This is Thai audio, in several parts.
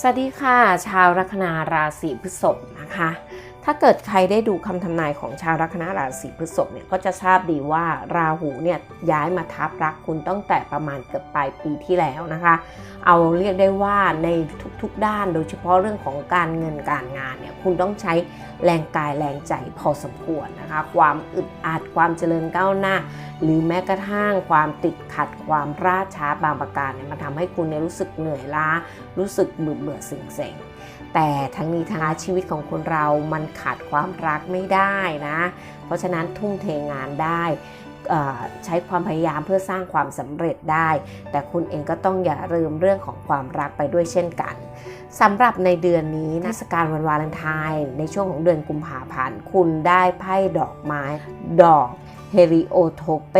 สวัสดีค่ะ ชาวลัคนาราศีพฤษภนะคะ ถ้าเกิดใครได้ดูคำทำนายของชาวลัคนาราศีพฤษภเนี่ยก็จะทราบดีว่าราหูเนี่ยย้ายมาทับรักคุณตั้งแต่ประมาณเกือบปลายปีที่แล้วนะคะ เอาเรียกได้ว่าในทุกๆด้านโดยเฉพาะเรื่องของการเงินการงานเนี่ยคุณต้องใช้ แรงกายแรงใจพอสมควรนะคะ ความอึดอัดความเจริญก้าวหน้า หรือแม้กระทั่งความติดขัดความราช้าบางประการเนี่ยมันทำให้คุณเนี่ยรู้สึกเหนื่อยล้า รู้สึกเบื่อเบื่อเซ็งๆแต่ทั้งนี้ทั้งนั้นชีวิตของคนเรามันขาดความรักไม่ได้นะ เพราะฉะนั้นทุ่มเทงานได้ ใช้ความพยายามเพื่อสร้างความสำเร็จได้ แต่คุณเองก็ต้องอย่าลืมเรื่องของความรักไปด้วยเช่นกันสำหรับในเดือนนี้เทศกาลวันวาเลนไทน์ในช่วงของเดือนกุมภาพันธ์คุณได้ไพ่ดอกไม้ ดอกเฮริโอโทเป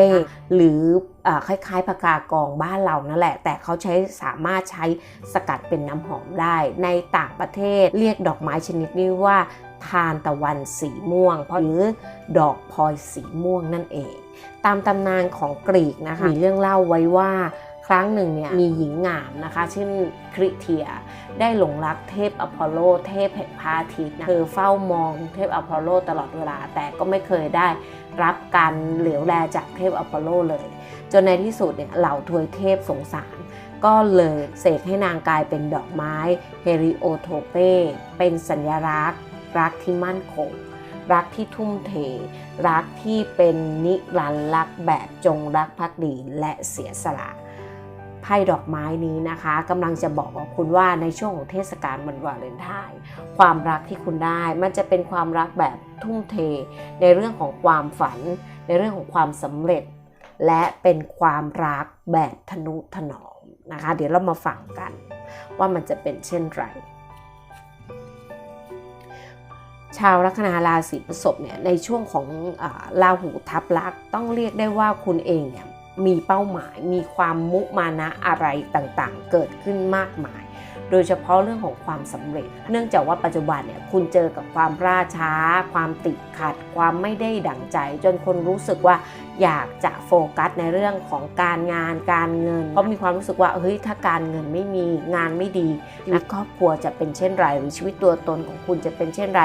หรืออคล้ายๆ ปากกากองบ้านเรานั่นแหละ แต่เขาใช้สามารถใช้สกัดเป็นน้ำหอมได้ ในต่างประเทศเรียกดอกไม้ชนิดนี้ว่าทานตะวันสีม่วงหรือดอกพลอยสีม่วงนั่นเอง ตามตำนานของกรีกนะคะมีเรื่องเล่าไว้ว่าครั้งหนึ่งเนี่ยมีหญิงงามนะคะชื่อคริเทีย ได้หลงรักเทพอพอลโล เทพแห่งพระอาทิตย์นะเธอเฝ้ามองเทพอพอลโลตลอดเวลา แต่ก็ไม่เคยได้รับการเหลียวแลจากเทพอพอลโลเลย จนในที่สุดเนี่ยเหล่าทวยเทพสงสาร ก็เลยเสกให้นางกลายเป็นดอกไม้เฮริโอโทเปเป็นสัญลักษณ์รักที่มั่นคง รักที่ทุ่มเท รักที่เป็นนิรันดร์รักแบบจงรักภักดีและเสียสละไพ่ดอกไม้นี้นะคะกำลังจะบอกกับคุณว่าในช่วงของเทศกาลวันวาเลนไทน์ความรักที่คุณได้มันจะเป็นความรักแบบทุ่มเท ในเรื่องของความฝัน ในเรื่องของความสำเร็จ และเป็นความรักแบบทนุถนอมนะคะ เดี๋ยวเรามาฟังกัน ว่ามันจะเป็นเช่นไร ชาวลัคนาราศีพฤษภเนี่ยในช่วงของอาราหูทับลักต้องเรียกได้ว่าคุณเองเนี่ยมีเป้าหมายมีความมุมานะอะไรต่างๆ เกิดขึ้นมากมาย โดยเฉพาะเรื่องของความสำเร็จ เนื่องจากว่าปัจจุบันเนี่ยคุณเจอกับความล่าช้า ความติดขัด ความไม่ได้ดั่งใจ จนคนรู้สึกว่าอยากจะโฟกัสในเรื่องของการงานการเงิน เพราะมีความรู้สึกว่าเฮ้ยถ้าการเงินไม่มีงานไม่ดีชีวิตครอบครัวจะเป็นเช่นไร หรือชีวิตตัวตนของคุณจะเป็นเช่นไร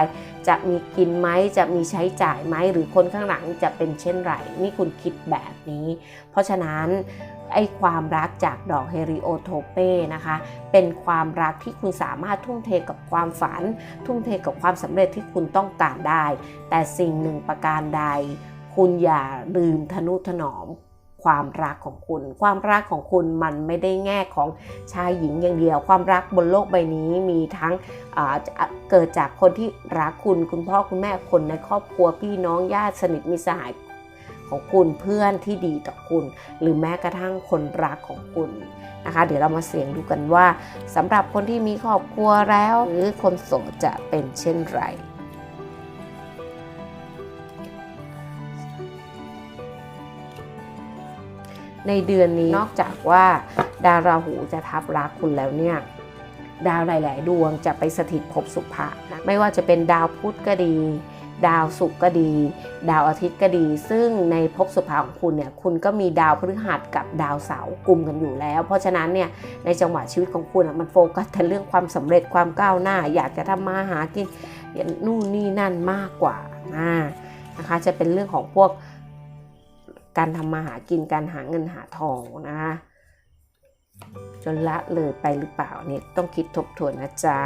จะมีกินไหมจะมีใช้จ่ายไหมหรือคนข้างหลังจะเป็นเช่นไร นี่คุณคิดแบบนี้ เพราะฉะนั้น ไอ้ความรักจากดอกเฮริโอโทเป้นะคะ เป็นความรักที่คุณสามารถทุ่มเทกับความฝัน ทุ่มเทกับความสำเร็จที่คุณต้องการได้ แต่สิ่งหนึ่งประการใด คุณอย่าลืมทนุถนอมความรักของคุณ ความรักของคุณมันไม่ได้แง่ของชายหญิงอย่างเดียว ความรักบนโลกใบนี้มีทั้งเกิดจากคนที่รักคุณ คุณพ่อคุณแม่คนในครอบครัวพี่น้องญาติสนิทมิสหาย ของคุณเพื่อนที่ดีต่อคุณ หรือแม้กระทั่งคนรักของคุณนะคะ เดี๋ยวเรามาเสียงดูกันว่าสำหรับคนที่มีครอบครัวแล้ว หรือคนโสดจะเป็นเช่นไรในเดือนนี้นอกจากว่าดาวราหูจะทับรักคุณแล้วเนี่ยดาวหลาย ๆ ดวงจะไปสถิตภพสุภะนะไม่ว่าจะเป็นดาวพุธก็ดี ดาวศุกร์ก็ดี ดาวอาทิตย์ก็ดี ซึ่งในภพสุภาของคุณเนี่ยคุณก็มีดาวพฤหัสกับดาวเสาร์กลุ่มกันอยู่แล้ว เพราะฉะนั้นเนี่ยในจังหวะชีวิตของคุณอะมันโฟกัสแต่เรื่องความสำเร็จความก้าวหน้า อยากจะทำมาหากินนู่นนี่นั่นมากกว่าอ่านะคะจะเป็นเรื่องของพวกการทำมาหากินการหาเงินหาทองนะคะจนละเลยไปหรือเปล่าเนี่ยต้องคิดทบทวนนะจ๊ะ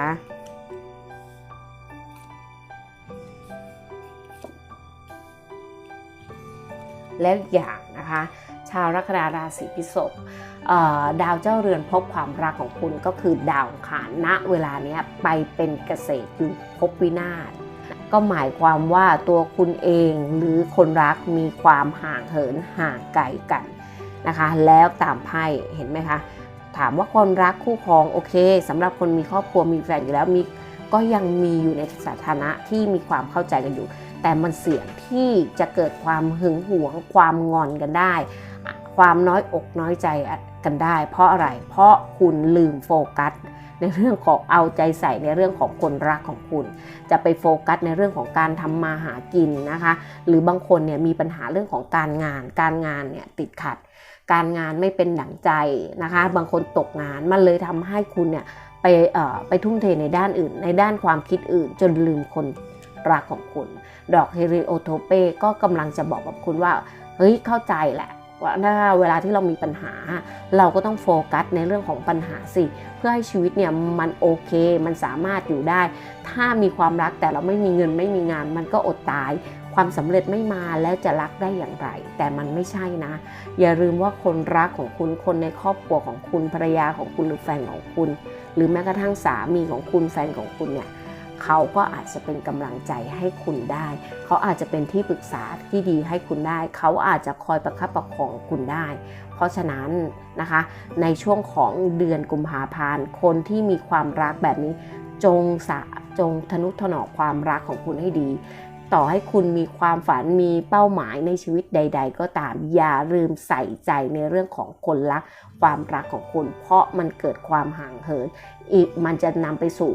แล้วอย่างนะคะ ชาวลัคนาราศีพฤษภดาวเจ้าเรือนพบความรักของคุณก็คือดาวขานณเวลานี้ไปเป็นเกษตรอยู่ภพวินาศก็หมายความว่าตัวคุณเองหรือคนรักมีความห่างเหินห่างไกลกันนะคะ แล้วตามไพ่เห็นไหมคะ ถามว่าคนรักคู่ครองโอเคสำหรับคนมีครอบครัวมีแฟนอยู่แล้วมี ก็ยังมีอยู่ในสถานะที่มีความเข้าใจกันอยู่ แต่มันเสี่ยงที่จะเกิดความหึงหวง ความงอนกันได้ ความน้อยอกน้อยใจกันได้ เพราะอะไร เพราะคุณลืมโฟกัสในเรื่องของเอาใจใส่ในเรื่องของคนรักของคุณ จะไปโฟกัสในเรื่องของการทำมาหากินนะคะ หรือบางคนเนี่ยมีปัญหาเรื่องของการงาน การงานเนี่ยติดขัด การงานไม่เป็นหนังใจนะคะ บางคนตกงานมันเลยทำให้คุณเนี่ย ไปไปทุ่มเทในด้านอื่น ในด้านความคิดอื่น จนลืมคนรักของคุณ ดอกเฮริโอโทเปก็กำลังจะบอกกับคุณว่าเฮ้ยเข้าใจแหละว่าถ้าเวลาที่เรามีปัญหา เราก็ต้องโฟกัสในเรื่องของปัญหาสิ เพื่อให้ชีวิตเนี่ยมันโอเค มันสามารถอยู่ได้ ถ้ามีความรักแต่เราไม่มีเงินไม่มีงาน มันก็อดตาย ความสำเร็จไม่มาแล้วจะรักได้อย่างไร แต่มันไม่ใช่นะ อย่าลืมว่าคนรักของคุณคนในครอบครัวของคุณภรรยาของคุณหรือแฟนของคุณ หรือแม้กระทั่งสามีของคุณแฟนของคุณเนี่ยเขาก็อาจจะเป็นกำลังใจให้คุณได้ เขาอาจจะเป็นที่ปรึกษาที่ดีให้คุณได้ เขาอาจจะคอยประคับประคองคุณได้ เพราะฉะนั้นนะคะ ในช่วงของเดือนกุมภาพันธ์คนที่มีความรักแบบนี้จงสะจงทนุถนอมความรักของคุณให้ดี ต่อให้คุณมีความฝันมีเป้าหมายในชีวิตใด ๆ ก็ตามอย่าลืมใส่ใจในเรื่องของคนรัก ความรักของคุณ เพราะมันเกิดความห่างเหิน อีกมันจะนำไปสู่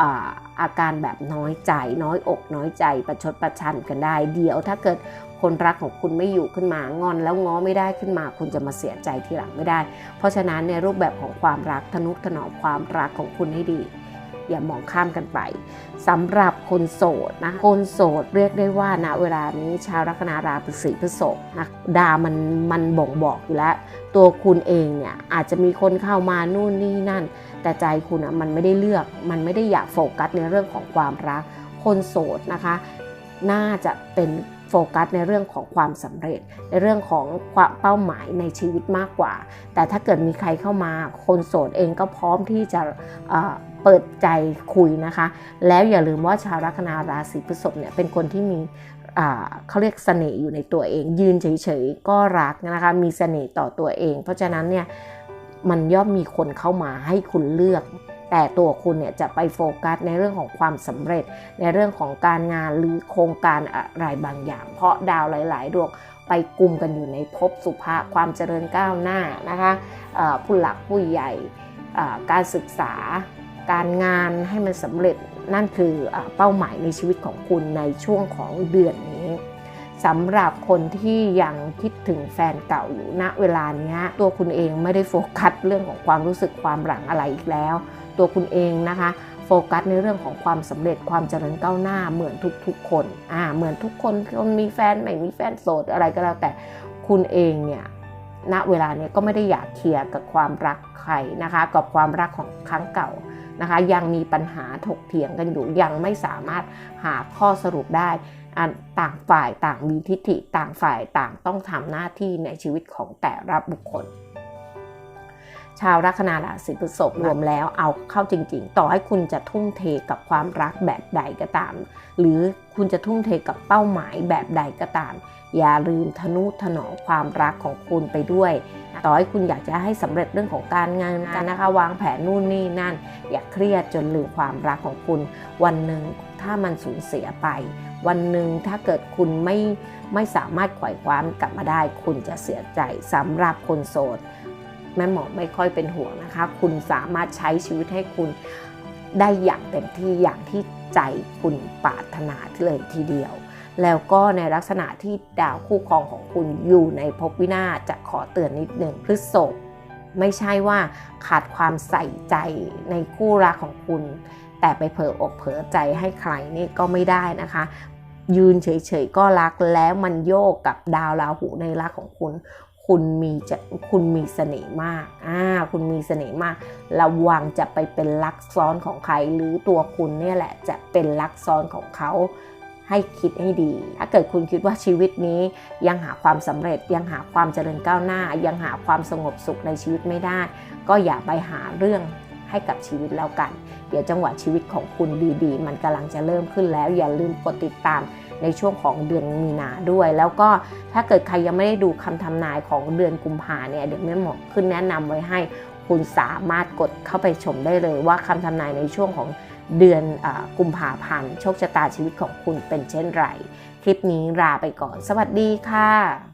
อาอาการแบบน้อยใจน้อยอกน้อยใจประชดประชันกันได้ เดี๋ยวถ้าเกิดคนรักของคุณไม่อยู่ขึ้นมางอนแล้วง้อไม่ได้ขึ้นมา คุณจะมาเสียใจทีหลังไม่ได้ เพราะฉะนั้นในรูปแบบของความรักทนุถนอมความรักของคุณให้ดี อย่ามองข้ามกันไปสำหรับคนโสดนะคนโสดเรียกได้ว่าณเวลานี้ชาวลัคนาราศีพฤษภนะดาวมันมันบ่งบอกอยู่แล้ว ตัวคุณเองเนี่ยอาจจะมีคนเข้ามานู่นนี่นั่น แต่ใจคุณอะมันไม่ได้เลือกมันไม่ได้อยากโฟกัสในเรื่องของความรัก คนโสดนะคะ น่าจะเป็นโฟกัสในเรื่องของความสำเร็จ ในเรื่องของความเป้าหมายในชีวิตมากกว่า แต่ถ้าเกิดมีใครเข้ามา คนโสดเองก็พร้อมที่จะ เปิดใจคุยนะคะ แล้วอย่าลืมว่าชาวลัคนาราศีพฤษภเนี่ยเป็นคนที่มีเขาเรียกเสน่ห์อยู่ในตัวเอง ยืนเฉยๆก็รักนะคะ มีเสน่ห์ต่อตัวเอง เพราะฉะนั้นเนี่ยมันย่อมมีคนเข้ามาให้คุณเลือก แต่ตัวคุณเนี่ยจะไปโฟกัสในเรื่องของความสำเร็จ ในเรื่องของการงานหรือโครงการอะไรบางอย่าง เพราะดาวหลายๆดวงไปกลุ่มกันอยู่ในภพสุภาความเจริญก้าวหน้านะคะผู้หลักผู้ใหญ่การศึกษา การงานให้มันสำเร็จนั่นคือเอเป้าหมายในชีวิตของคุณในช่วงของเดือนนี้สำหรับคนที่ยังคิดถึงแฟนเก่าอยู่ณเวลานี้ตัวคุณเองไม่ได้โฟกัสเรื่องของความรู้สึกความหลังอะไรอีกแล้ว ตัวคุณเองนะคะโฟกัสในเรื่องของความสำเร็จความเจริญก้าวหน้าเหมือนทุกๆคนอ่าเหมือนทุกคนคนมีแฟนไม่มีแฟนโสดอะไรก็แล้วแต่คุณเองเนี่ย ณเวลาเนี้ก็ไม่ได้อยากเคลียร์กับความรักใครนะคะ กับความรักของครั้งเก่านะคะ ยังมีปัญหาถกเถียงกันอยู่ยังไม่สามารถหาข้อสรุปได้ต่างฝ่ายต่างมีทิฐิต่างฝ่ายต่างต้องทำหน้าที่ในชีวิตของแต่ละบุคคล ชาวลัคนาราศีพฤษภรวมแล้วเอาเข้าจริง ๆ ต่อให้คุณจะทุ่มเทกับความรักแบบใดก็ตาม หรือคุณจะทุ่มเทกับเป้าหมายแบบใดก็ตาม อย่าลืมทนุถนอมความรักของคุณไปด้วย ต่อให้คุณอยากจะให้สำเร็จเรื่องของการงานกันนะคะ วางแผนนู่นนี่นั่น อย่าเครียดจนลืมความรักของคุณ วันหนึ่งถ้ามันสูญเสียไป วันหนึ่งถ้าเกิดคุณไม่ไม่สามารถไขว่คว้ากลับมาได้ คุณจะเสียใจสำหรับคนโสดแม่หมอไม่ค่อยเป็นห่วงนะคะ คุณสามารถใช้ชีวิตให้คุณได้อย่างเต็มที่อย่างที่ใจคุณปรารถนาเลยทีเดียว แล้วก็ในลักษณะที่ดาวคู่ครองของคุณอยู่ในภพวินาศจะขอเตือนนิดหนึ่งพฤษภไม่ใช่ว่าขาดความใส่ใจในคู่รักของคุณ แต่ไปเผลออกเผลอใจให้ใครนี่ก็ไม่ได้นะคะ ยืนเฉยๆก็รักแล้วมันโยกกับดาวราหูในรักของคุณ คุณมีจะคุณมีเสน่ห์มากอ่าคุณมีเสน่ห์มากระวังจะไปเป็นลักซ้อนของใคร หรือตัวคุณเนี่ยแหละจะเป็นลักซ้อนของเขา ให้คิดให้ดี ถ้าเกิดคุณคิดว่าชีวิตนี้ยังหาความสำเร็จยังหาความเจริญก้าวหน้า ยังหาความสงบสุขในชีวิตไม่ได้ ก็อย่าไปหาเรื่องให้กับชีวิตแล้วกัน เดี๋ยวจังหวะชีวิตของคุณดีๆ มันกำลังจะเริ่มขึ้นแล้ว อย่าลืมกดติดตามในช่วงของเดือนมีนาด้วย แล้วก็ถ้าเกิดใครยังไม่ได้ดูคำทำนายของเดือนกุมภาเนี่ยเดี๋ยวแม่หมอขึ้นแนะนำไว้ให้คุณสามารถกดเข้าไปชมได้เลยว่าคำทำนายในช่วงของ เดือนอกุมภาพันธ์โชคชะตาชีวิตของคุณเป็นเช่นไร คลิปนี้ลาไปก่อน สวัสดีค่ะ